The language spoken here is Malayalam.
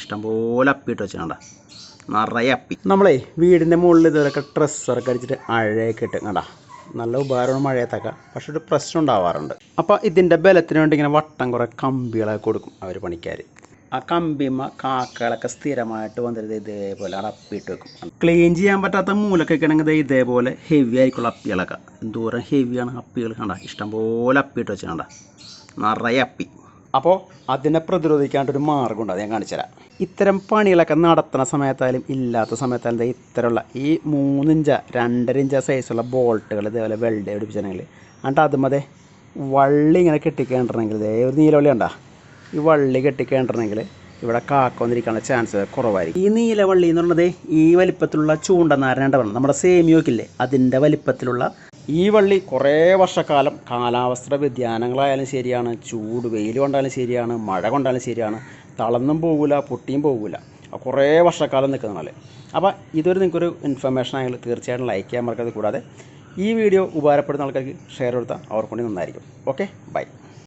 ഇഷ്ടംപോലെ അപ്പി ഇട്ട് വെച്ചിട്ടുണ്ട. നിറയെ അപ്പി. നമ്മളെ വീടിന്റെ മുകളിൽ ഇതുവരെയൊക്കെ ഡ്രസ്സൊക്കെ അടിച്ചിട്ട് അഴയൊക്കെ ഇട്ട് കണ്ടാ. നല്ല ഉപകാരമാണ് മഴയത്തൊക്കെ. പക്ഷെ ഒരു പ്രശ്നം ഉണ്ടാവാറുണ്ട്. അപ്പോൾ ഇതിന്റെ ബലത്തിന് വേണ്ടി ഇങ്ങനെ വട്ടം കുറേ കമ്പികളൊക്കെ കൊടുക്കും അവർ പണിക്കാർ ആ കമ്പിമ്മ കാക്കകളൊക്കെ സ്ഥിരമായിട്ട് വന്നിരുത് ഇതേപോലെ അവിടെ അപ്പിയിട്ട് വെക്കും. ക്ലീൻ ചെയ്യാൻ പറ്റാത്ത മൂലൊക്കെ ആണെങ്കിൽ ഇതേപോലെ ഹെവി ആയിക്കുള്ള അപ്പികളൊക്കെ. എന്തോരം ഹെവിയാണ് അപ്പികൾ കണ്ട. ഇഷ്ടംപോലെ അപ്പിയിട്ട് വെച്ചിട്ടുണ്ട. നിറയെ അപ്പി. അപ്പോൾ അതിനെ പ്രതിരോധിക്കാണ്ടൊരു മാർഗമുണ്ട് അത് ഞാൻ കാണിച്ചുതരാം ഇത്തരം പണികളൊക്കെ നടത്തുന്ന സമയത്തായാലും ഇല്ലാത്ത സമയത്തായാലും ഇത്തരമുള്ള ഈ മൂന്നിഞ്ച രണ്ടര ഇഞ്ച സൈസുള്ള ബോൾട്ടുകൾ ഇതേപോലെ വെൽഡ് പിടിപ്പിച്ചിട്ടുണ്ടെങ്കിൽ എന്നിട്ട് അതുമതെ വള്ളി ഇങ്ങനെ കെട്ടിക്കേണ്ടിരുന്നെങ്കിൽ ഇതേ ഒരു നീലവള്ളി ഉണ്ടാ ഈ വള്ളി കെട്ടിക്കേണ്ടിരുന്നെങ്കിൽ ഇവിടെ കാക്ക വന്നിരിക്കാനുള്ള ചാൻസ് കുറവായിരിക്കും. ഈ നീലവള്ളി എന്ന് പറയുന്നത് ഈ വലിപ്പത്തിലുള്ള ചൂണ്ടനാരണ്ട വേണം നമ്മുടെ സേമിയോക്കില്ലേ? അതിന്റെ വലിപ്പത്തിലുള്ള ഈ വള്ളി കുറേ വർഷക്കാലം കാലാവസ്ഥ വ്യതിയാനങ്ങളായാലും ശരിയാണ് ചൂട് വെയിൽ കൊണ്ടാലും ശരിയാണ് മഴ കൊണ്ടാലും ശരിയാണ് തളർന്നും പോകില്ല പൊട്ടിയും പോകില്ല കുറേ വർഷക്കാലം നിൽക്കുന്നതാണ് അപ്പോൾ ഇതൊരു നിങ്ങൾക്കൊരു ഇൻഫർമേഷൻ ആയാലും തീർച്ചയായിട്ടും ലൈക്ക് ചെയ്യാൻ മറക്കരുത്. കൂടാതെ ഈ വീഡിയോ ഉപകാരപ്പെടുന്ന ആൾക്കാർക്ക് ഷെയർ കൊടുത്താൽ അവർക്ക് നന്നായിരിക്കും. Okay bye